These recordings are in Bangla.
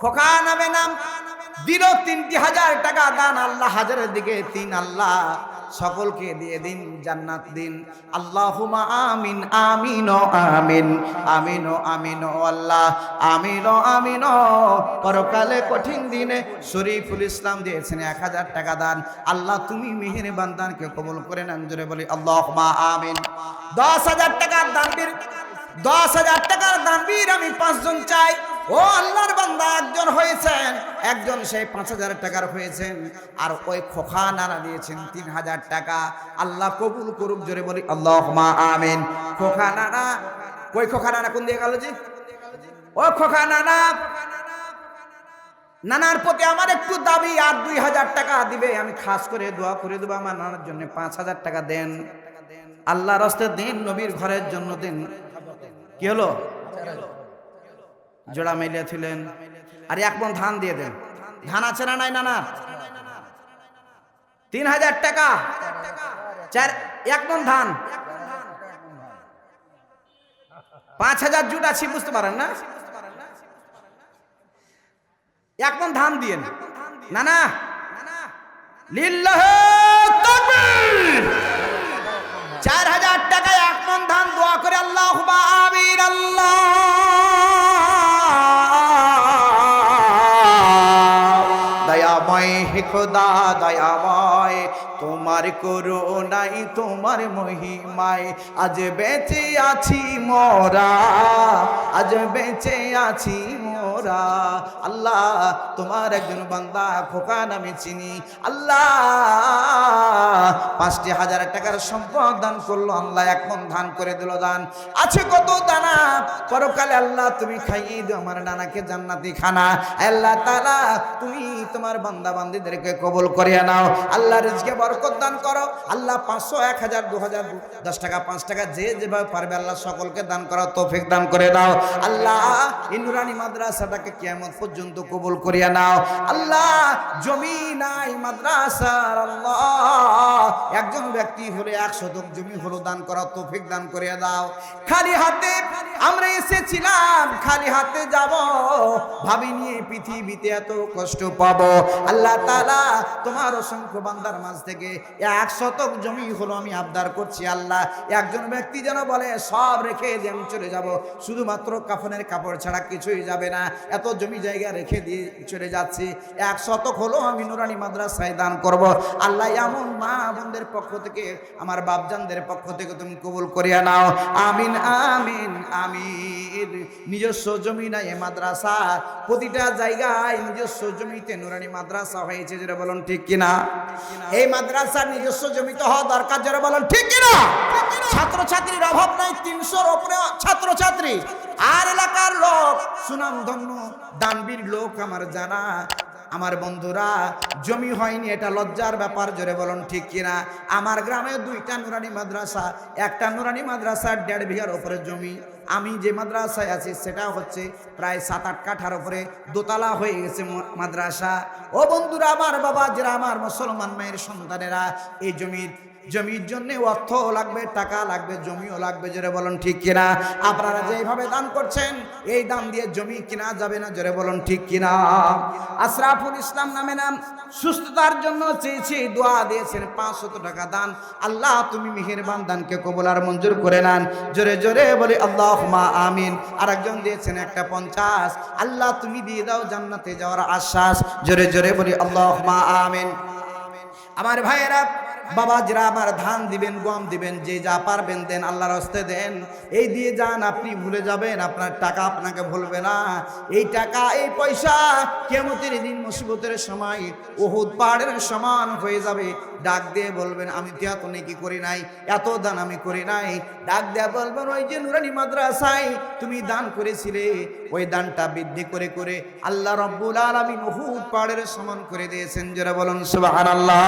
খোকা নামে নাম দিল তিনটি হাজার টাকা দান আল্লাহ হাজারের দিকে, তিন আল্লাহ সকলকে দিয়ে দিন, জান্নাত দিন। আল্লাহুমা আমিন আমিন আমিন আমিন আমিন আল্লাহ, আমিন আমিন পরকালে কঠিন দিনে শরীফুল ইসলাম দিয়েছেন এক হাজার টাকা দান। আল্লাহ তুমি মিহির বান্দানকে কবুল করে নেন, জোরে বলি আল্লাহুমা আমিন। দশ হাজার টাকার দানবীর, দশ হাজার টাকার দানবীর আমি পাঁচজন চাই। ও আল্লাহর বান্দা, একজন হয়েছেন, একজন সেই পাঁচ হাজার টাকার হয়েছেন। আর ওই খোখা নানা দিয়েছেন তিন হাজার টাকা। আল্লাহ কবুল করুক, জোরে বলি আল্লাহ মা আমিন। খোখা নানা ওই খোখা নানা কোন দিয়ে গেল জি? ও খোখা নানা নানার প্রতি আমার একটু দাবি, আর দুই হাজার টাকা দিবে, আমি খাস করে দোয়া করে দেবো, আমার নানার জন্য পাঁচ হাজার টাকা দেন। আল্লাহ রাস্তে দিন, নবীর ঘরের জন্য দিন। কি হলো? জোড়া মেলিয়ে ছিলেন আর এক মন ধান দিয়ে দেন। ধান আছে না নাই নানা তিন হাজার টাকা। চার, এক মন ধান। পাঁচ হাজার জুট আছি, বুঝতে পারেন না? এক মন ধান দিয়ে না না চার হাজার টাকায় এক মন ধান দোয়া করে আল্লাহ আমিন, আল্লাহ। খোদা দয়াময়। তোমার করুণাই তোমার মহিমায় আজ বেঁচে আছি মরা আজ বেঁচে আছি মোরা আল্লাহ, তোমার একজন বান্দা খোকা নামে চিনি। আল্লাহ, পাঁচটি হাজার টাকার সম্পদ দান করল, আল্লাহ এক মন ধান করে দিল দান। আছে কত দানা? পরকালে আল্লাহ তুমি খাইয়ে দিও, আমার নানাকে জান্নাতি খানা। আল্লাহ তালা তুমি তোমার বান্দা বান্দিদেরকে কবল করিয়া নাও। আল্লাহ রিজকে বরকত দান করো। আল্লাহ পাঁচশো, এক হাজার, দু হাজার দশ টাকা, পাঁচ টাকা, যে যেভাবে পারবে আল্লাহ সকলকে দান করো তৌফিক দান করে দাও। আল্লাহ ইনুরানি মাদ্রাসাটাকে কিয়ামত পর্যন্ত কবুল করিয়া নাও। আল্লাহ জমি নাই, মাদ্রাসার আল্লাহ। একজন ব্যক্তি হলে এক শতক জমি হলো দান করা তৌফিক দান করিয়া দাও। খালি হাতে আমরা এসেছিলাম, খালি হাতে যাব। ভাবিনি এই পৃথিবীতে এত কষ্ট পাবো। আল্লাহ তাআলা তোমার অসংখ্য বান্দার মাঝ থেকে এক শতক জমি হলো আমি আবদার করছি, আল্লাহ। একজন ব্যক্তি যেন বলে, সব রেখে দিয়ে আমি চলে যাব। শুধুমাত্র কাফনের কাপড় ছাড়া কিছুই যাবে না। এত জমি জায়গা রেখে দিয়ে চলে যাচ্ছি। এক শতক হলো আমি নুরানি মাদ্রাসায় দান করব। আল্লাহ এমন মা বোনদের পক্ষ থেকে, আমার বাপজানদের পক্ষ থেকে তুমি কবুল করিয়া নাও। আমিন আমিন আমিন। নিজস্ব জমি নাই মাদ্রাসা। প্রতিটা জায়গায় নিজস্ব জমিতে নুরানি মাদ্রাসা হয়েছে যেটা বলুন ঠিক কিনা? এই মাদ্রাসার নিজস্ব জমিতে হওয়া দরকার যারা বলেন ঠিক কিনা? ছাত্রছাত্রীর অভাব নাই, তিনশোর ওপরে ছাত্রছাত্রী। আর এলাকার লোক সুনামধন্য দানবীর লোক আমার জানা আমার বন্ধুরা, জমি হয়নি, এটা লজ্জার ব্যাপার, জোরে বলুন ঠিক কিনা? আমার গ্রামে দুইটা নুরানি মাদ্রাসা, একটা নুরানি মাদ্রাসার দেড় বিঘার ওপরে জমি। আমি যে মাদ্রাসায় আছি, সেটা হচ্ছে প্রায় সাত, আট কাঠার ওপরে দোতলা হয়ে গেছে মাদ্রাসা। ও বন্ধুরা, আমার বাবা যারা, আমার মুসলমান মায়ের সন্তানেরা, এই জমির জমির জন্য অর্থ লাগবে, টাকা লাগবে, জমিও লাগবে, জোরে বলুন ঠিক কিনা? আপনারা যেভাবে দান করছেন, এই দাম দিয়ে জমি কিনা যাবে না, জোরে বলুন ঠিক কিনা? আশরাফুল ইসলাম নামে নাম সুস্থতার জন্য চেয়েছি দোয়া দিয়েছেন, পাঁচশত টাকা দান। আল্লাহ, তুমি মেহেরবান দানকে কবুল আর মঞ্জুর করে নেন। জোরে জোরে বলি আল্লাহ মা আমিন। আর একজন দিয়েছেন একটা পঞ্চাশ। আল্লাহ, তুমি দিয়ে দাও জান্নাতে যাওয়ার আশ্বাস। জোরে জোরে বলি আল্লাহ মা আমিন। আমার ভাইয়েরা বাবা, যারা আমার ধান দিবেন, গম দিবেন, যে যা পারবেন দেন, আল্লাহর হস্তে দেন। এই দিয়ে যান, আপনি ভুলে যাবেন, আপনার টাকা আপনাকে ভুলবে না। এই টাকা, এই পয়সা কেমতের দিন মুসিবতের সময় ওহুদ পাহাড়ের সমান হয়ে যাবে। ডাক দিয়ে বলবেন, আমি তো এত নেকি করি নাই, এত দান আমি করি নাই। ডাক দিয়ে বলবেন, ওই যে নুরানি মাদ্রাসায় তুমি দান করেছিলে, ওই দানটা বৃদ্ধি করে করে আল্লাহ রব্বুল আলামিন ওহুদ পাহাড়ের সমান করে দিয়েছেন। যারা বলুন, সুবহানাল্লাহ।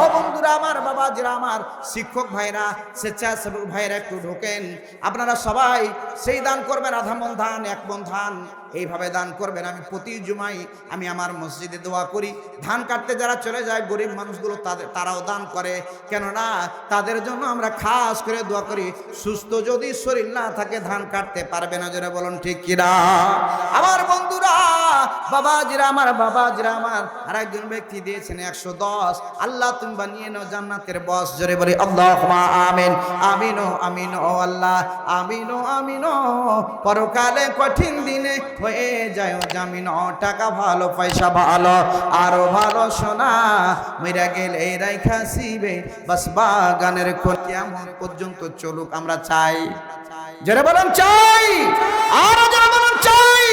ও বন্ধুরা আমার বাবা যারা আমার শিক্ষক ভাইরা, স্বেচ্ছাসেবক ভাইরা একটু ঢোকেন। আপনারা সবাই সেই দান করবেন, আধা মন ধান, এক মন ধান। এইভাবে দান করবেন। আমি প্রতি জুমাই আমি আমার মসজিদে দোয়া করি। ধান কাটতে যারা চলে যায়, গরিব মানুষগুলো তাদের, তারাও দান করে। কেননা তাদের জন্য আমরা খাস করে দোয়া করি। সুস্থ যদি শরীর না থাকে, ধান কাটতে পারবে না যারা বলুন ঠিক কিনা? আমার বন্ধুরা, বাবাজিরা আমার বাবাজিরা আমার আর একজন ব্যক্তি দিয়েছেন একশো দশ। আল্লাহ তুমি বানিয়ে নাও জান্নাতের বস, জোরে বলি আল্লাহ আমিন। আমিনো আমিনো আল্লাহ। আমিনো আমিনো, পরকালে কঠিন দিনে হয়ে যায় জামিন। টাকা ভালো, পয়সা ভালো, আরও ভালো সোনা। মেরা গেলে রাইখা সিবে বাস বাগানের কেমন পর্যন্ত চলুক, আমরা চাই। যারা বলেন, চাই। আরও যারা বলেন, চাই।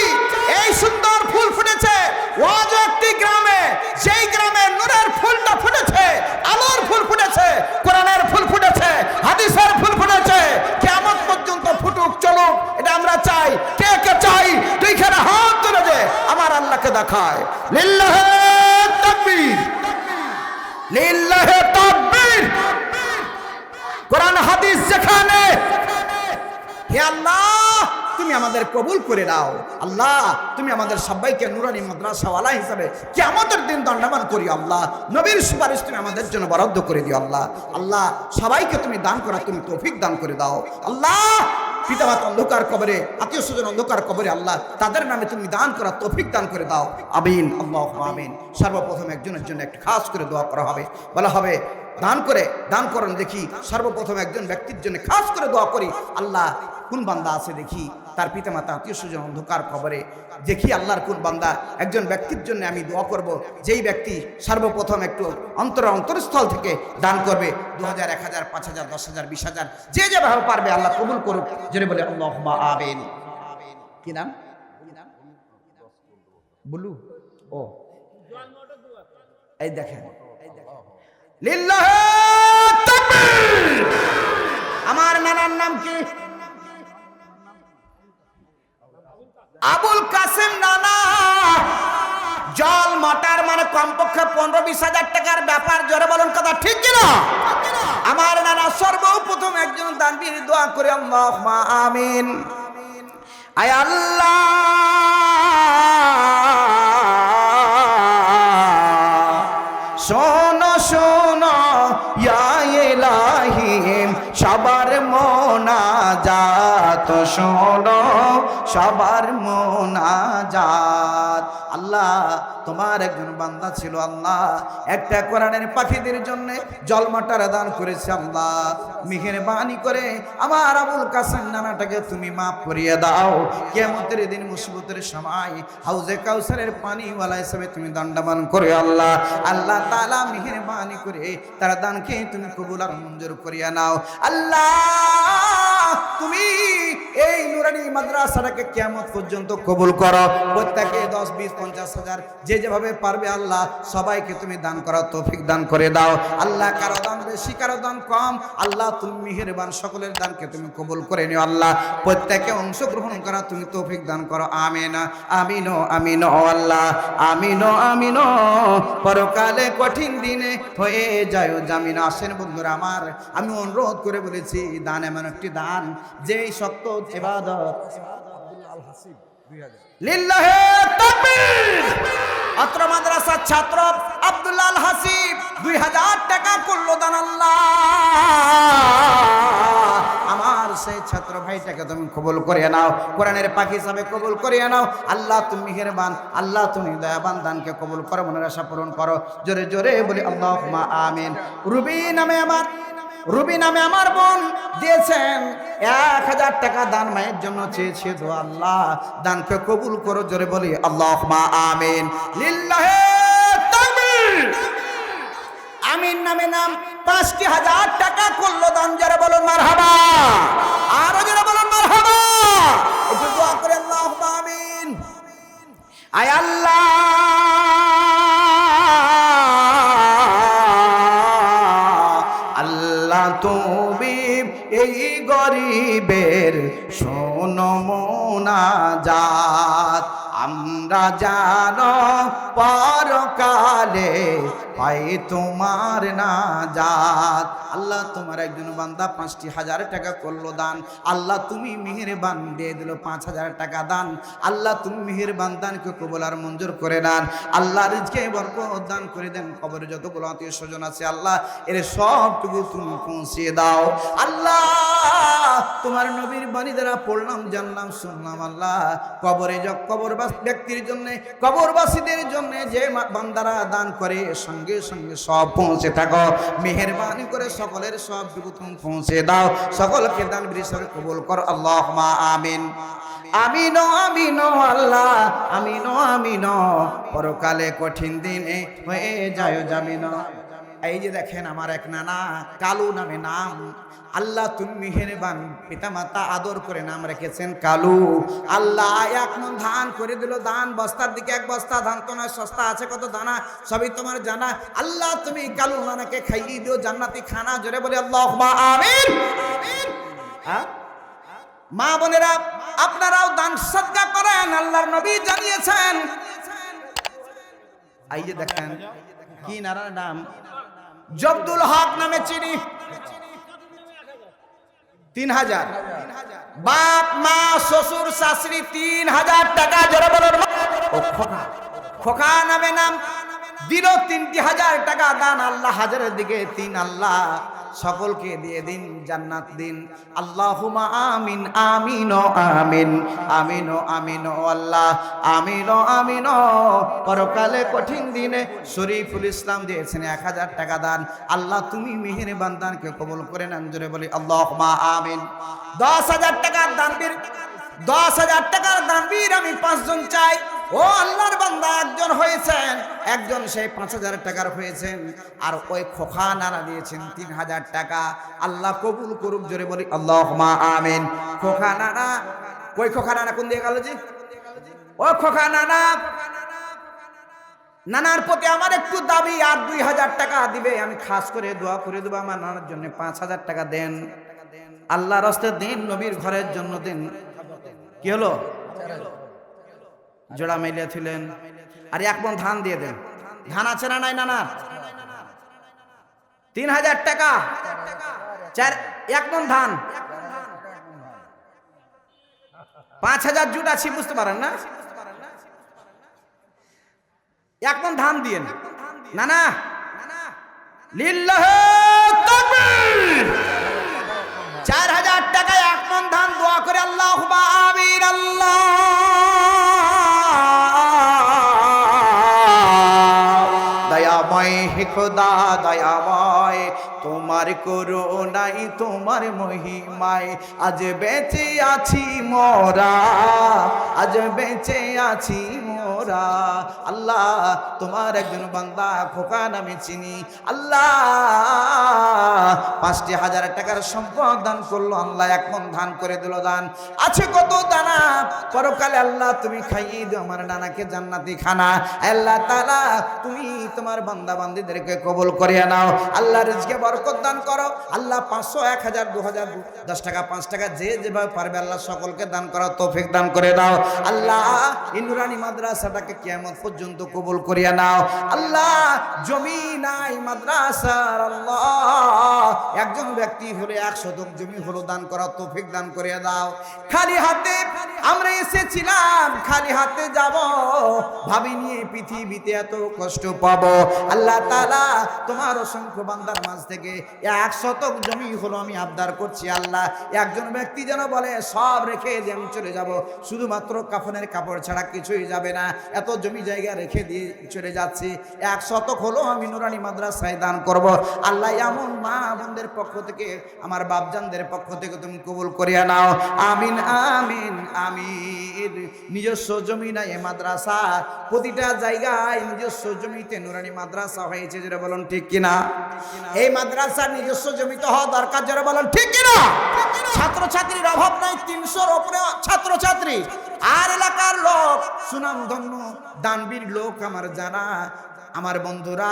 এই সুন্দর ফুল ফুটেছে। ওয়াজ একটি গ্রামে সেই গ্রামে নূরের ফুলটা ফুটেছে আলোর ফুল ফুটেছে কোরআনের ফুল ফুটেছে হাদিসের ফুল ফুটেছে কেমন পর্যন্ত ফুটুক চলুক এটা আমরা চাই। কে কে চাই? দুইখানে হাত তুলে দে। আমার আল্লাহকে দেখায়। লিল্লাহে তাকবীর। লিল্লাহে তাকবীর। কোরআন, হাদিস যেখানে। হে আল্লাহ, তুমি আমাদের কবুল করে দাও আল্লাহ, তুমি আমাদের সবাইকে নুরানি মাদ্রাসাওয়ালা হিসাবে কেমতের দিন দণ্ডামান করি আল্লাহ। নবীর সুপারিশ তুমি আমাদের জন্য বরাদ্দ করে দিও আল্লাহ। আল্লাহ, সবাইকে তুমি দান করা, তুমি তৌফিক দান করে দাও। আল্লাহ পিতামাতা অন্ধকার কবরে আত্মীয় স্বজন অন্ধকার কবরে, আল্লাহ তাদের নামে তুমি দান করা তৌফিক দান করে দাও। আমিন আল্লাহ আমিন। সর্বপ্রথম একজনের জন্য একটা খাস করে দোয়া করা হবে। বলা হবে, দান করে, দান করেন দেখি। সর্বপ্রথম একজন ব্যক্তির জন্য খাস করে দোয়া করি। আল্লাহ, কোন বান্দা আছে দেখি? তার পিতামাতা, আত্মীয় স্বজন অন্ধকার খবরে দেখি আল্লাহর কোন বান্দা একজন ব্যক্তির জন্য আমি দোয়া করব। যেই ব্যক্তি সর্বপ্রথম একটু অন্তর, অন্তরস্থল থেকে দান করবে। দু হাজার এক হাজার, পাঁচ হাজার, দশ হাজার, বিশ হাজার, যে যেভাবে পারবে আল্লাহ কবুল করুক। জোরে বলে আল্লাহ আবেন কি নাম? বলু? ও। এই দেখেন। আমার নানার নাম কি? আবুল কাসেম নানা। জল, মটার মানে কমপক্ষে পনেরো বিশ হাজার টাকার ব্যাপার, জোরে বলুন কথা, ঠিক কিনা? আমার নানা সর্বপ্রথম একজন দানবীর দোয়া করে আল্লাহ আমিন। আয় আল্লাহ। সবার মোনা যাত আল্লাহ, তোমার একজন বান্দা ছিল আল্লাহ। একটা কোরআনের পাখিদের জন্য জলমাটার দান করেছে আল্লাহ। মেহেরবানি করে আমার আবুল কাসেম নানাটাকে তুমি মাফ করিয়ে দাও। কেমতের দিন মুসিবতের সময় হাউজে কাউসারের পানিওয়ালা হিসেবে তুমি দণ্ডামান করে আল্লাহ। আল্লাহ তালা মেহেরবানি করে তার দানকে তুমি কবুল আর মঞ্জুর করিয়া নাও। আল্লাহ মাদ্রাসাটাকে কেমন পর্যন্ত কবুল করো। প্রত্যেকে দশ, বিশ, পঞ্চাশ হাজার যে যেভাবে পারবে আল্লাহ সবাইকে তুমি দান করার তৌফিক দান করে দাও। আল্লাহ কারও দান বেশি কারও দান কম, আল্লাহ তুমি মেহেরবান সকলের দানকে তুমি কবুল করে নিও আল্লাহ। প্রত্যেকে অংশগ্রহণ করা তুমি তৌফিক দান করো। আমিনা, আমিনো আমিনো আল্লাহ। আমিনো আমিনো, পরকালে কঠিন দিনে হয়ে যায় জামিন। আসেন বন্ধুরা আমার, আমি অনুরোধ করে বলেছি, দান এমন একটি দান, যেই সত্য এবাদত আল্লাহ। আমার সেই ছাত্র ভাইটাকে তুমি কবুল করে নাও, কোরআনের পাখি হিসাবে কবুল করে নাও। আল্লাহ, তুমি আল্লাহ, তুমি দয়াবান দানকে কবুল করো, মনের আশা পূরণ করো। জোরে জোরে বলি আল্লাহ আমিন। রুবি নামে আমার রুবি নামে আমার বোন দিয়েছেন। এক হাজার টাকা দান মায়ের জন্য চেয়েছে তো আল্লাহ। দানকে কবুল করো, জোরে বলি আল্লাহ মা আমিন আমিন নামে নাম পাঁচটি হাজার টাকা করল দান যারা বলুন মার হাবা আরও যারা বলুন মার হাবা একটু দোয়া করে আল্লাহ আমিন। আয় আল্লাহ। এই গরিবের শোনো মোনাজাত। আমরা জানো, পরকালে পাই তোমার না জাত আল্লাহ তোমার একজন বান্দা পাঁচটি হাজার টাকা করল দান। আল্লাহ তুমি মেহেরবান দিয়ে দিল পাঁচ হাজার টাকা দান। আল্লাহ তুমি মেহেরবান দানকে কবল আর মঞ্জুর করে দেন আল্লাহ রিজকে বরকত দান করে দেন। কবরে যতগুলো আত্মীয় স্বজন আছে, আল্লাহ এর সবটুকু তুমি পৌঁছিয়ে দাও। আল্লাহ, তোমার নবীর বাণী দ্বারা পড়লাম, জানলাম, শুনলাম, আল্লাহ কবরে যক কবর ব্যক্তির জন্য, কবরবাসীদের জন্য যে বান্দারা দান করে, সঙ্গে সঙ্গে সব পৌঁছে থাকো। মেহরবানি করে সকলের সব তুমি পৌঁছে দাও। সকলকে দান বৃষ্টি কবুল কর। আল্লাহ মা আমিন। আমিন আমিন আল্লাহ। আমিন আমিন পরকালে কঠিন দিনে হয়ে যায় জামিন এই যে দেখেন আমার এক নানা, কালু নামে নাম। আল্লাহ তুমি মেহেরবান পিতামাতা, আদর করে নাম রেখেছেন কালু। আল্লাহ এক মন ধান করে দিল দান বস্তার দিকে এক বস্তা, ধান তো নয়, সস্তা আছে কত দানা, সবই তোমার জানা। আল্লাহ তুমি কালু নানাকে খাইয়ে দিও, জান্নাতি খানা জোরে বলে আল্লাহ আমিন। হ্যাঁ? মা বোনেরা, আপনারাও দান সদ্গা করেন, আল্লাহর নবী জানিয়েছেন। এই যে দেখেন, কি নারার নাম? জব্দুল হক নামে চিনি। তিন হাজার। বাপ, মা, শ্বশুর, শাশুড়ি, তিন হাজার টাকা জোরে খোকা। খোকা নামে নাম। দিল তিনটি হাজার টাকা দান আল্লাহ হাজারের দিকে, তিন আল্লাহ। সকলকে দিয়ে দিন জান্নাত দিন। আল্লাহুমা আমিন আমিন আমিন আমিন আমিন আল্লাহ, আমিন আমিন পরকালে কঠিন দিনে শরীফুল ইসলাম দিয়েছেন এক হাজার টাকা দান। আল্লাহ, তুমি মেহের বান্দানকে কবুল করে নেন, জোরে বলি আল্লাহুমা আমিন। দশ হাজার টাকার দানবীর, দশ হাজার টাকার দানবীর আমি পাঁচজন চাই। ও আল্লাহর বান্দা, একজন হয়েছেন, একজন সেই পাঁচ হাজার টাকার হয়েছেন। আর ওই খোখা নানা দিয়েছেন তিন হাজার টাকা। আল্লাহ কবুল করুক, জোরে বলি আল্লাহ মা আমিন। খোখা নানা ওই খোখা নানা কোন দিয়ে গেল জি? ও খোখা নানা নানার প্রতি আমার একটু দাবি, আর দুই হাজার টাকা দিবে, আমি খাস করে দোয়া করে দেবো, আমার নানার জন্য পাঁচ হাজার টাকা দেন। আল্লাহ রাস্তে দিন, নবীর ঘরের জন্য দিন। কি হলো? জোড়া মেলিয়ে ছিলেন আর এক মন ধান দিয়ে দেন। ধান আছে না নাই নানা তিন হাজার টাকা। চার, এক মন ধান। পাঁচ হাজার জুট আছি, বুঝতে পারেন না? এক মন ধান দিয়ে না না লিল্লাহ চার হাজার টাকায় এক মন ধান দোয়া করে আল্লাহ খোদা দয়াময়। তোমার করুণাই তোমার মহিমায় আজ বেঁচে আছি মরা আজ বেঁচে আছি মোরা আল্লাহ, তোমার একজন বান্দা খোকা নামে চিনি। আল্লাহ, পাঁচটি হাজার টাকার সম্পদ দান করল। আল্লাহ এক মন করে দিল দান। আছে কত দানা? পরকালে আল্লাহ তুমি খাইয়ে দিও, আমার নানাকে জান্নাতি খানা। আল্লাহ তালা তুমি তোমার বান্দা বান্দিদেরকে কবুল করিয়া নাও। আল্লাহ রিজকে বরকত দান করো। আল্লাহ পাঁচশো, এক হাজার, দু হাজার দশ টাকা, পাঁচ টাকা, যে যেভাবে পারবে আল্লাহ সকলকে দান করো তৌফিক দান করে দাও। আল্লাহ ইনুরানি মাদ্রাসাটাকে কিয়ামত পর্যন্ত কবুল করিয়া নাও। আল্লাহ জমি নাই মাদ্রাসার আল্লাহ। একজন ব্যক্তি হলে এক শতক জমি হলো দান করা তৌফিক দান করিয়া দাও। খালি হাতে আমরা এসেছিলাম, খালি হাতে যাব। ভাবি নিয়ে পৃথিবীতে এত কষ্ট পাবো। আল্লাহ তাআলা তোমার অসংখ্য বান্দার মাঝ থেকে এক শতক জমি হলো আমি আবদার করছি, আল্লাহ। একজন ব্যক্তি যেন বলে, সব রেখে দিয়ে আমি চলে যাব, শুধুমাত্র কাফনের কাপড় ছাড়া কিছুই যাবে না। এত জমি জায়গা রেখে দিয়ে চলে যাচ্ছি। এক শতক হলো আমি নুরানি মাদ্রাসায় দান করব। আল্লাহ এমন মা বোনদের পক্ষ থেকে, আমার বাপজানদের পক্ষ থেকে তুমি কবুল করিয়া নাও। আমিন আমিন আমিন। নিজস্ব জমি নাই মাদ্রাসা। প্রতিটা জায়গায় নিজস্ব জমিতে নুরানি মাদ্রাসা হয়েছে যেটা বলুন ঠিক কিনা? এই মাদ্রাসার নিজস্ব জমিতে হওয়া দরকার যারা বলেন ঠিক কিনা? ছাত্রছাত্রীর অভাব নাই, তিনশোর ওপরে ছাত্রছাত্রী। আর এলাকার লোক, সুনামধন্য দানবীর লোক আমার জানা আমার বন্ধুরা,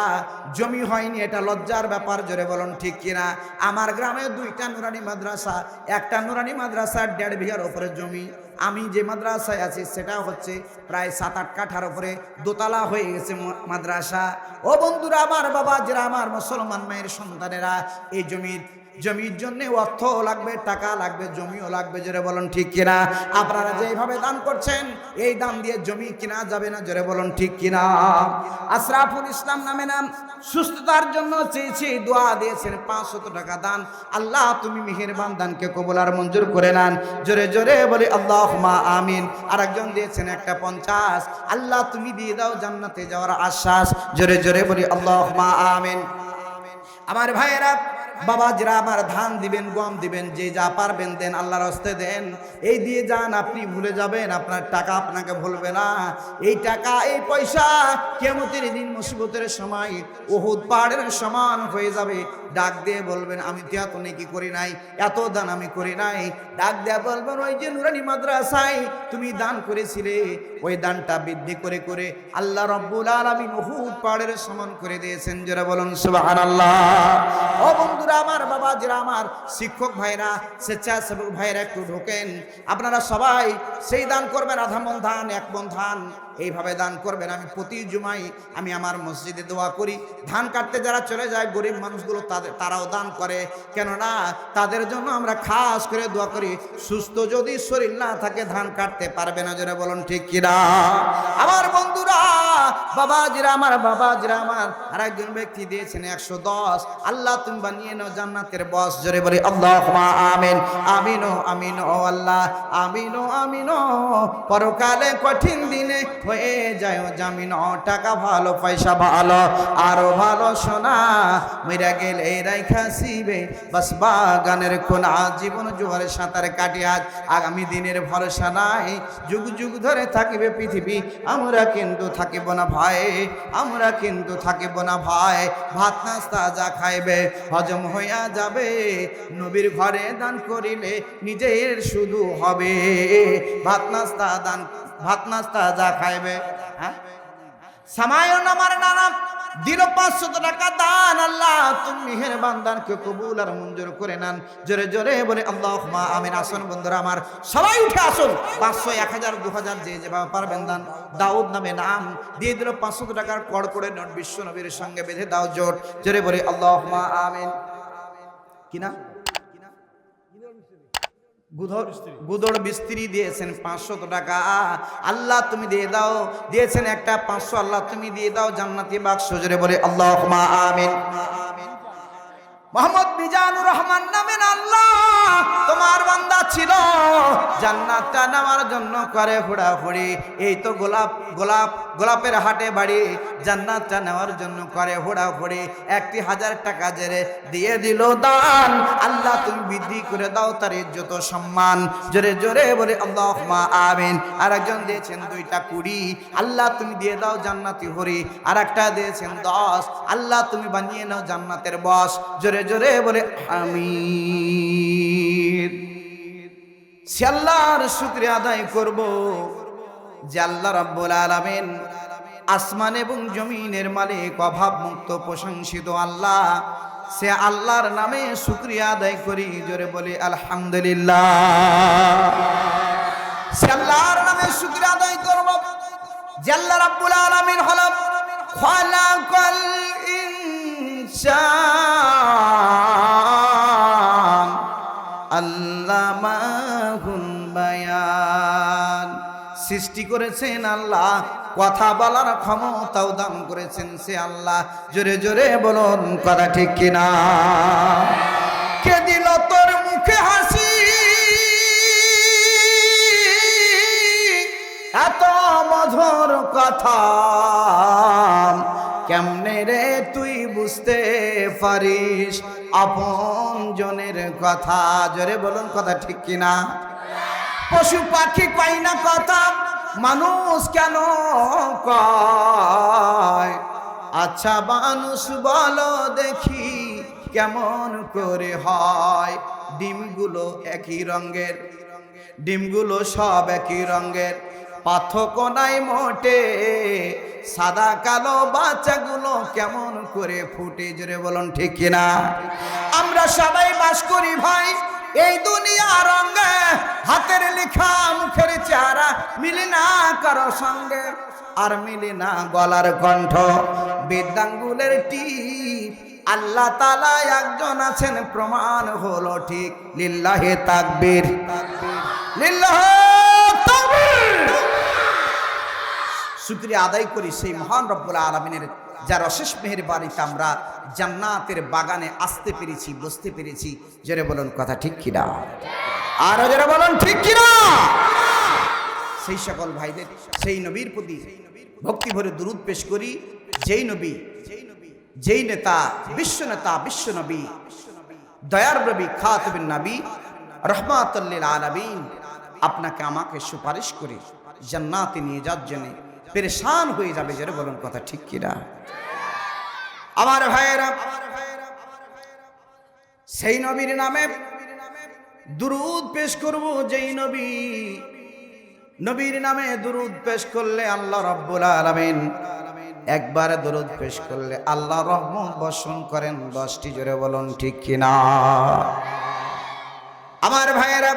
জমি হয়নি, এটা লজ্জার ব্যাপার, জোরে বলুন ঠিক কিনা? আমার গ্রামে দুইটা নুরানি মাদ্রাসা, একটা নুরানি মাদ্রাসার দেড় বিঘার ওপরে জমি। আমি যে মাদ্রাসায় আছি, সেটা হচ্ছে প্রায় সাত, আট কাঠার উপরে দোতলা হয়ে গেছে মাদ্রাসা। ও বন্ধুরা, আমার বাবা যারা, আমার মুসলমান মায়ের সন্তানেরা, এই জমির জমির জন্য অর্থ লাগবে, টাকা লাগবে, জমিও লাগবে, জোরে বলুন ঠিক কিনা? আপনারা যেভাবে দান করছেন, এই দাম দিয়ে জমি কিনা যাবে না, জোরে বলুন ঠিক কিনা? আশরাফুল ইসলাম নামে নাম, সুস্থতার জন্য চেয়েছি দোয়া দিয়েছেন, পাঁচশত টাকা দান। আল্লাহ, তুমি মেহেরবান দানকে কবুল আর মঞ্জুর করে নেন। জোরে জোরে বলি আল্লাহ মা আমিন। আর একজন দিয়েছেন একটা পঞ্চাশ। আল্লাহ, তুমি দিয়ে দাও জান্নাতে যাওয়ার আশ্বাস। জোরে জোরে বলি আল্লাহ মা আমিন। আমার ভাইয়েরা বাবাজরা আমার ধান দিবেন, গম দিবেন, যে যা পারবেন দেন, আল্লাহর হস্তে দেন। এই দিয়ে যান, আপনি ভুলে যাবেন, আপনার টাকা আপনাকে ভুলবে না। এই টাকা, এই পয়সা কেমতের দিন মুসিবতের সময় ওহুদ পাহাড়ের সমান হয়ে যাবে। ডাক দিয়ে বলবেন, আমি তো এত নেকি করি নাই, এত দান আমি করি নাই। ডাক দিয়ে বলবেন, ওই যে নুরানি মাদ্রাসায় তুমি দান করেছিলে, ওই দানটা বৃদ্ধি করে করে আল্লাহ রব্বুল আলামিন ওহুদ পাহাড়ের সমান করে দিয়েছেন। যারা বলুন, সুবহানাল্লাহ। ও বন্ধুরা আমার বাবা, যারা আমার শিক্ষক ভাইরা, স্বেচ্ছাসেবক ভাইরা একটু ঢোকেন। আপনারা সবাই সেই দান করবেন, আধা মন ধান, এক মন ধান। এইভাবে দান করবেন। আমি প্রতি জুমাই আমি আমার মসজিদে দোয়া করি। ধান কাটতে যারা চলে যায়, গরিব মানুষগুলো তাদের তারাও দান করে। কেননা তাদের জন্য আমরা খাস করে দোয়া করি, সুস্থ যদি শরীর না থাকে, ধান কাটতে পারবে না, জোরে বলুন ঠিক কিনা? আমার বন্ধুরা বাবাজিরা আমার বাবাজিরা আমার। আর একজন ব্যক্তি দিয়েছেন একশো দশ। আল্লাহ তুমি বানিয়ে নাও জান্নাতের বস। জোরে বলি আল্লাহ আমিন। আমিনো আমিনো আল্লাহ। আমিনো আমিনো। পরকালে কঠিন দিনে হয়ে যায় জামিন। টাকা ভালো, পয়সা ভালো, আরও ভালো সোনা। মেরা গেলে রাইখা শিবে বাস বাগানের কোনা জীবন জোয়ারে সাঁতার কাটি আজ। আগামী দিনের ভরসা নাই। যুগ যুগ ধরে থাকিবে পৃথিবী। আমরা কিন্তু থাকিব না ভাই, আমরা কিন্তু থাকিব না ভাই, ভাত, নাস্তা যা খাইবে, হজম হইয়া যাবে। নবীর ঘরে দান করিলে নিজের শুধু হবে। ভাত, নাস্তা দান, ভাত, নাস্তা যা খাইবে হ্যাঁ? সামায়ন আমার নানা দিল পাঁচশো টাকা দান, আল্লাহ, তুমি বান্দান দানকে কবুল আর মঞ্জুর করে নেন। জোরে জোরে বলে আল্লাহ মা আমিন। আসুন বন্ধুরা আমার, সবাই উঠে আসুন। পাঁচশো, এক হাজার, দু হাজার, যে যেভাবে পারবেন দান। দাউদ নামে নাম দিয়ে দিল পাঁচশো টাকার কড় করে নোট বিশ্ব নবীর সঙ্গে বেঁধে দাও জোট। জোরে বলে আল্লাহ মা আমিন কিনা গুদড় বিস্ত্রি দিয়েছেন পাঁচশত টাকা। আল্লাহ তুমি দিয়ে দাও। দিয়েছেন একটা পাঁচশো আল্লাহ তুমি দিয়ে দাও। জান্নাতি বাক্স জোরে বলে আল্লাহ আমিন। মোহাম্মদ মিজানুর রহমান নামেন আল্লাহ। তোমার বান্দা ছিল। জান্নাতটা নেওয়ার জন্য করে হুড়াহুড়ি। এই তো গোলাপ গোলাপ, গোলাপের হাটে বাড়ি। জান্নাতটা নেওয়ার জন্য করে হুড়াহুড়ি। একটি হাজার টাকা জেরে দিয়ে দিল দান। আল্লাহ তুমি বৃদ্ধি করে দাও, তার ইজ্জত সম্মান। জোরে জোরে বলে আল্লাহ মা আমিন। আর একজন দিয়েছেন দুইটা কুড়ি। আল্লাহ তুমি দিয়ে দাও জান্নাতি হরি আর একটা দিয়েছেন দশ। আল্লাহ তুমি বানিয়ে নাও জান্নাতের বস। জোরে জোরে বলে আমি আল্লাহর শুক্রিয়া আদায় করব আসমান এবং জমিনের মালিক প্রশংসিত আল্লাহ। সে আল্লাহর নামে শুক্রিয়া আদায় করি, জোরে বলি, আলহামদুলিল্লাহ। সে নামে শুক্রিয়া আদায় করব যে আল্লাহ ইনসান আল্লামাহুল বায়ান। সৃষ্টি করেছেন আল্লাহ। কথা বলার ক্ষমতাও দান করেছেন সে আল্লাহ। জোরে জোরে বলুন, কথা ঠিক কিনা? কে দিল তোর মুখে হাসি? এত মধুর কথা। কেমনে রে তুই বুঝতে পারিস? আপন জনের কথা, জোরে বলুন কথা ঠিক কিনা? পশু পাখি পাই না কথা, মানুষ কেন কয়? আচ্ছা মানুষ বলো দেখি কেমন করে হয়। ডিমগুলো একই রঙের, ডিমগুলো সব একই রঙের। পার্থক্য নাই মোটে, সাদা কালো বাচ্চাগুলো কেমন করে ফুটে, জোরে বলুন ঠিক কিনা? আমরা সবাই বাস করি ভাই, এই দুনিয়া রঙে, হাতের লেখা মুখের চেহারা, মিলে না কারও সঙ্গে, আর মিলে না গলার কণ্ঠ। বেদাঙ্গুলের টিপ, আল্লাহ তালা একজন আছেন, প্রমাণ হলো ঠিক, লিল্লাহে তাকবীর। লিল্লাহে শুক্রিয়া আদায় করি সেই মহান রব্বুল আলমিনের, যার অশেষ মেহের বাড়িতে আমরা জান্নাতের বাগানে আসতে পেরেছি, বসতে পেরেছি। জোরে বলুন, কথা ঠিক কিনা? আর জোরে বলুন, ঠিক কিনা? সেই সকল ভাইদের, সেই নবীর প্রতি ভক্তি ভরে দুরুদ পেশ করি। যেই নবী, যেই নেতা, বিশ্ব নেতা, বিশ্ব নবী, দয়ার নবী খাতবিন নবী রহমাতুল্লিল আলামিন আপনাকে আমাকে সুপারিশ করে জান্নাতে নিয়ে যাওয়ার জন্য পেরেশান হয়ে যাবে যারা বলুন কথা ঠিক কিনা। আমার ভাইয়েরা, সেই নবীর নামে দুরুদ পেশ করব, যেই নবী, নবীর নামে দুরুদ পেশ করলে আল্লাহ রব্বুল আলামিন, একবার দরুদ পেশ করলে আল্লাহ রহমত বর্ষণ করেন, দশটি জোরে বলুন ঠিক কিনা। আমার ভাইয়েরা,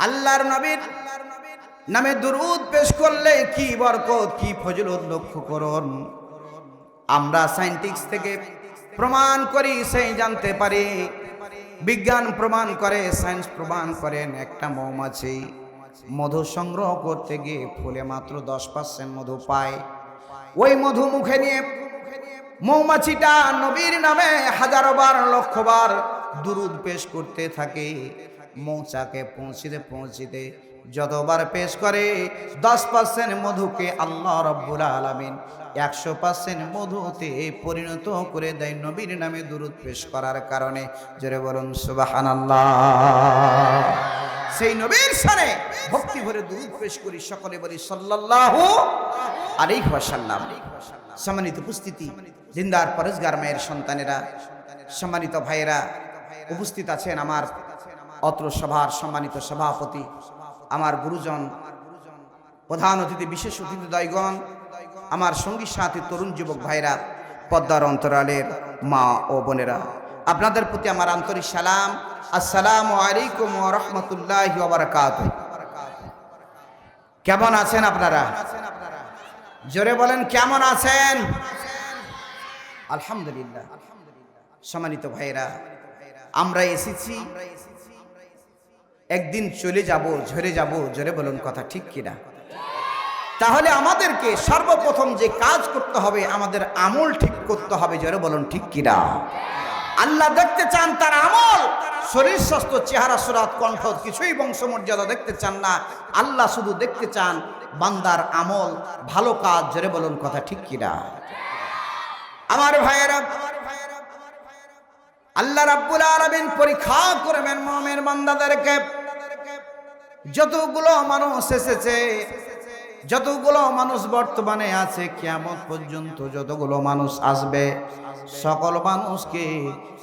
আল্লাহর নবীর নামে দুরুদ পেশ করলে কি বরকত, কি ফজলত লক্ষ্য করুন। আমরা সায়েন্টিক্স থেকে প্রমাণ করি, সেই জানতে পারি। বিজ্ঞান প্রমাণ করে সায়েন্স প্রমাণ করেন একটা মৌমাছি মধু সংগ্রহ করতে গিয়ে ফুলে মাত্র দশ পার্সেন্ট মধু পায়। ওই মধু মুখে নিয়ে মৌমাছিটা নবীর নামে হাজারো বার লক্ষ বার দুরুদ পেশ করতে থাকে। মৌচাকে পৌঁছিতে পৌঁছিতে যতবার পেশ করে, দশ পার্সেন্ট মধুকে আল্লাহ রব্বুল আলমিন একশো পার্সেন্ট মধুতে পরিণত করে দেয় নবীর নামে দুরুদ পেশ করার কারণে। জোরে বলুন সুবাহান সেই নবীর সানে ভক্তি ভরে দুরুদ পেশ করি সকলে বলি, সাল্লাল্লাহু আলাইহি ওয়াসাল্লাম। সম্মানিত উপস্থিতি জিন্দার পরেশগার মায়ের সন্তানেরা, সম্মানিত ভাইয়েরা, উপস্থিত আছেন আমার অত্র সভার সম্মানিত সভাপতি আমার গুরুজন, প্রধান অতিথি, বিশেষ অতিথি দয়গণ আমার সঙ্গী সাথী, তরুণ যুবক ভাইরা, পদ্মার অন্তরালের মা ও বোনেরা, আপনাদের প্রতি আমার আন্তরিক সালাম। আসসালামু আলাইকুম রাহমাতুল্লাহি কেমন আছেন আপনারা? জোরে বলেন, কেমন আছেন? আলহামদুলিল্লাহ। সম্মানিত ভাইরা, আমরা এসেছি একদিন চলে যাব, ঝরে যাব, জোরে বলুন কথা ঠিক কিনা? তাহলে আমাদেরকে সর্বপ্রথম যে কাজ করতে হবে, আমাদের আমল ঠিক করতে হবে, জোরে বলুন ঠিক কিনা? আল্লাহ দেখতে চান তার আমল। শরীর স্বাস্থ্য, চেহারা, সুরাত, কণ্ঠ, কিছুই বংশমর্যাদা দেখতে চান না। আল্লাহ শুধু দেখতে চান বান্দার আমল, ভালো কাজ, জোরে বলুন কথা ঠিক কিনা? আমার ভাইয়েরা আল্লাহ রাব্বুল আলামিন পরীক্ষা করবেন মুমিন বান্দাদেরকে যতগুলো মানুষ এসেছে যতগুলো মানুষ বর্তমানে আছে কিয়ামত পর্যন্ত যতগুলো মানুষ আসবে সকল মানুষকে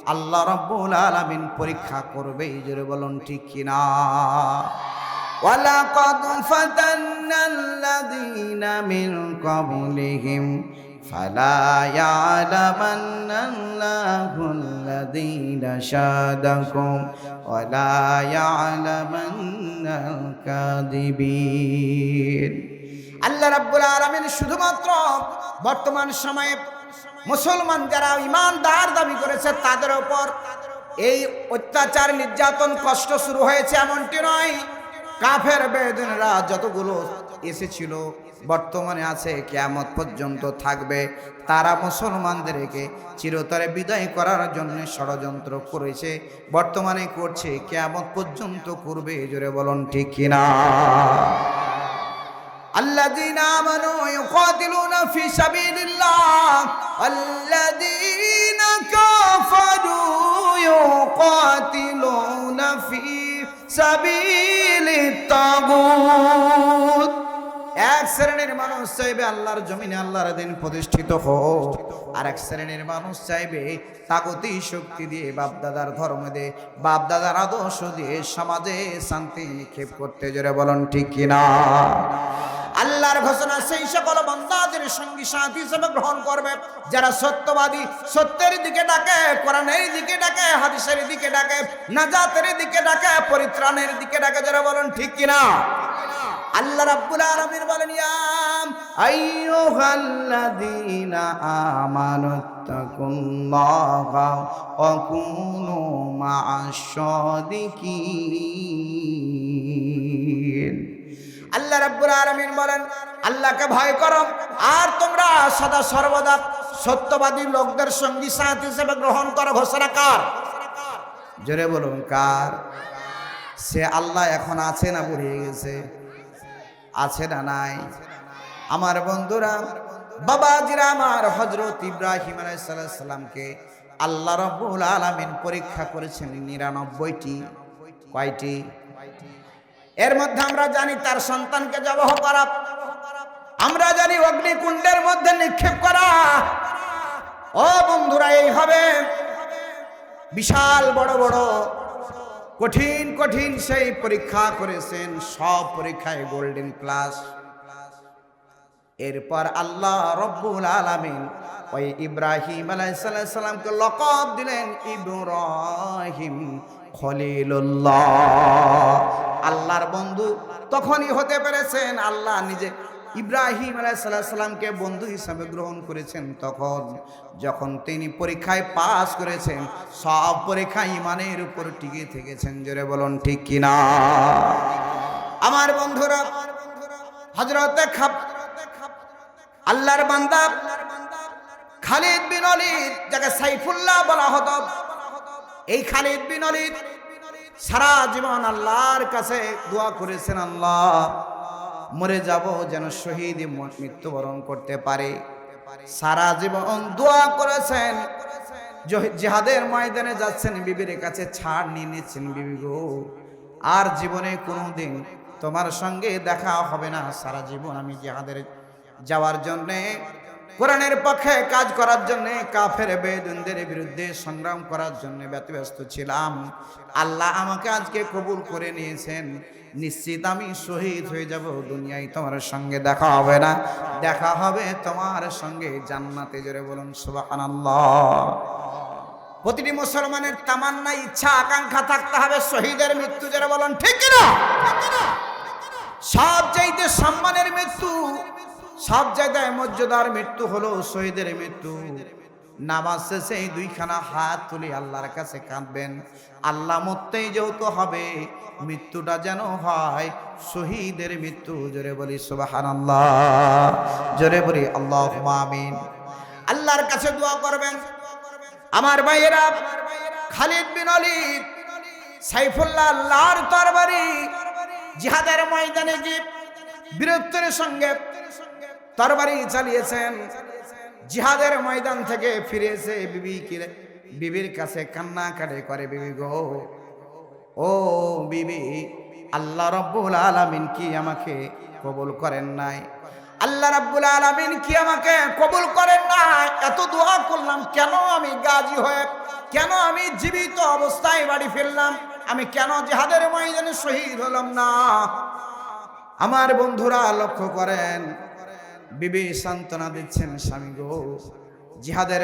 আল্লাহ রাব্বুল আলামিন পরীক্ষা করবে জোরে বলুন ঠিক কিনা ولقد فتنا الذين من قبلهم فلا يعلمن الله الذين شادكم ولا يعلمن الكاذبين আল্লাহ রাব্বুল আলামিন শুধুমাত্র বর্তমান সময়ে মুসলমান যারা ইমানদার দাবি করেছে তাদের ওপর এই অত্যাচার নির্যাতন কষ্ট শুরু হয়েছে এমনটি নয় কাফের বেদিনরা যতগুলো এসেছিল বর্তমানে আছে কেয়ামত পর্যন্ত থাকবে তারা মুসলমানদেরকে চিরতরে বিদায় করার জন্য ষড়যন্ত্র করেছে বর্তমানে করছে কেয়ামত পর্যন্ত করবে জোরে বলুন ঠিক কিনা الذين آمنوا يقاتلون في سبيل الله والذين كفروا يقاتلون في سبيل الطاغوت এক শ্রেণির মানুষ চাইবে আল্লাহর জমিনে আল্লাহর দিন প্রতিষ্ঠিত হোক। আর এক শ্রেণির মানুষ চাইবে তাগতি শক্তি দিয়ে বাপদাদার ধর্ম দিয়ে, বাপদাদার আদর্শ দিয়ে সমাজে শান্তি নিক্ষেপ করতে। জোরে বলুন, ঠিক কিনা আল্লাহর ঘোষণা সেই সকল বন্দাদের সঙ্গী সাথী হিসেবে গ্রহণ করবে। যারা সত্যবাদী, সত্যের দিকে ডাকে, কোরআনের দিকে ডাকে, হাদিসের দিকে ডাকে, নাজাতের দিকে ডাকে, পরিত্রাণের দিকে ডাকে। যারা বলেন, ঠিক কিনা আল্লাহ রাব্বুল আলামিন বলেন, ইয়া আইয়ুহাল্লাযীনা আমানু তাকুল্লাহা ওয়া কুনু মা'আশ সাদিকিন আল্লাহ রাব্বুল আলামিন বলেন, আল্লাহকে ভয় করো, আর তোমরা সদা সর্বদা সত্যবাদী লোকদের সঙ্গী, সাথী হিসেবে গ্রহণ করো। ঘোষণা কার? জোরে বলুন, কার? সে আল্লাহ এখন আছে না বুড়িয়ে গেছে? আছে না নাই? আমার বন্ধুরা, বাবাজিরা আমার হজরত ইব্রাহিম আলাইসাল্লামকে আল্লাহ রব্বুল আলামিন পরীক্ষা করেছেন নিরানব্বইটি। কয়টি? এর মধ্যে আমরা জানি তার সন্তানকে জবহ করা। আমরা জানি অগ্নিকুণ্ডের মধ্যে নিক্ষেপ করা। ও বন্ধুরা, এই হবে। বিশাল বড় বড় কঠিন কঠিন সেই পরীক্ষা করেছেন। সব পরীক্ষায় গোল্ডেন ক্লাস এরপর আল্লাহ রব্বুল আলামিন ওই ইব্রাহিম আলাইসাল্লামকে লকব দিলেন, ইব্রাহিম খলিলুল্লাহ। আল্লাহর বন্ধু তখনই হতে পেরেছেন, আল্লাহ নিজে ইব্রাহিম আলাইসাল্লামকে বন্ধু হিসাবে গ্রহণ করেছেন তখন, যখন তিনি পরীক্ষায় পাস করেছেন, সব পরীক্ষা ইমানের উপর টিকে থেকেছেন। জোরে বলুন, ঠিক কিনা আমার বন্ধুরা হজরতে খাপ আল্লাহর বান্দা খালিদ বিন অলিদ যাকে সাইফুল্লাহ বলা হতো, এই খালিদ বিন অলিদ সারা জীবন আল্লাহর কাছে দোয়া করেছেন আল্লাহ। মরে যাব যেন শহীদ মৃত্যুবরণ করতে পারে। সারা জীবন দোয়া করেছেন। জহি- জিহাদের ময়দানে যাচ্ছেন, বিবির কাছে ছাড় নিয়ে নিচ্ছেন বিবি গো। আর জীবনে কোনোদিন তোমার সঙ্গে দেখা হবে না। সারা জীবন আমি জিহাদের যাওয়ার জন্যে, কোরআনের পক্ষে কাজ করার জন্য, কাফের বেদুনদের বিরুদ্ধে সংগ্রাম করার জন্য ব্যতিব্যস্ত ছিলাম। আল্লাহ আমাকে আজকে কবুল করে নিয়েছেন। নিশ্চিত আমি শহীদ হয়ে যাব, দুনিয়ায় তোমার সঙ্গে দেখা হবে না। দেখা হবে তোমার সঙ্গে জান্নাতে, জোরে বলুন সুবহানাল্লাহ। প্রতিটি মুসলমানের তামান্না, ইচ্ছা, আকাঙ্ক্ষা থাকতে হবে শহীদের মৃত্যু যারা বলেন ঠিক না সব চাইতে সম্মানের মৃত্যু, সব জায়গায় মর্যাদার মৃত্যু হলো শহীদের মৃত্যু। নামাজ শেষে এই দুইখানা হাত তুলে আল্লাহর কাছে কাঁদবেন। আল্লাহ মরতেই যেহেতু হবে, মৃত্যুটা যেন হয়, শহীদের মৃত্যু, জোরে বলি সুবাহান আল্লাহ জোরে বলি আল্লাহ আমিন। আল্লাহর কাছে দোয়া করবেন। আমার ভাইয়েরা, খালিদ বিন অলিদ, সাইফুল্লাহ আল্লাহর তরবারি জিহাদের ময়দানে গিয়ে বীরত্বের সঙ্গে তরবারি চালিয়েছেন। জিহাদের ময়দান থেকে ফিরে এসে বিবি বিবির কাছে কান্না কাটে করে, বিবি গো, ও বিবি, আল্লাহ রব্বুল আলামিন কি আমাকে কবুল করেন নাই? আল্লাহ রাব্বুল আলামিন কি আমাকে কবুল করেন নাই? এত দোয়া করলাম, কেন আমি গাজী হয়ে, কেন আমি জীবিত অবস্থায় বাড়ি ফিরলাম? আমি কেন জিহাদের ময়দানে শহীদ হলাম না? আমার বন্ধুরা লক্ষ্য করেন বিবি সান্ত্বনা দিচ্ছেন স্বামী গো। জিহাদের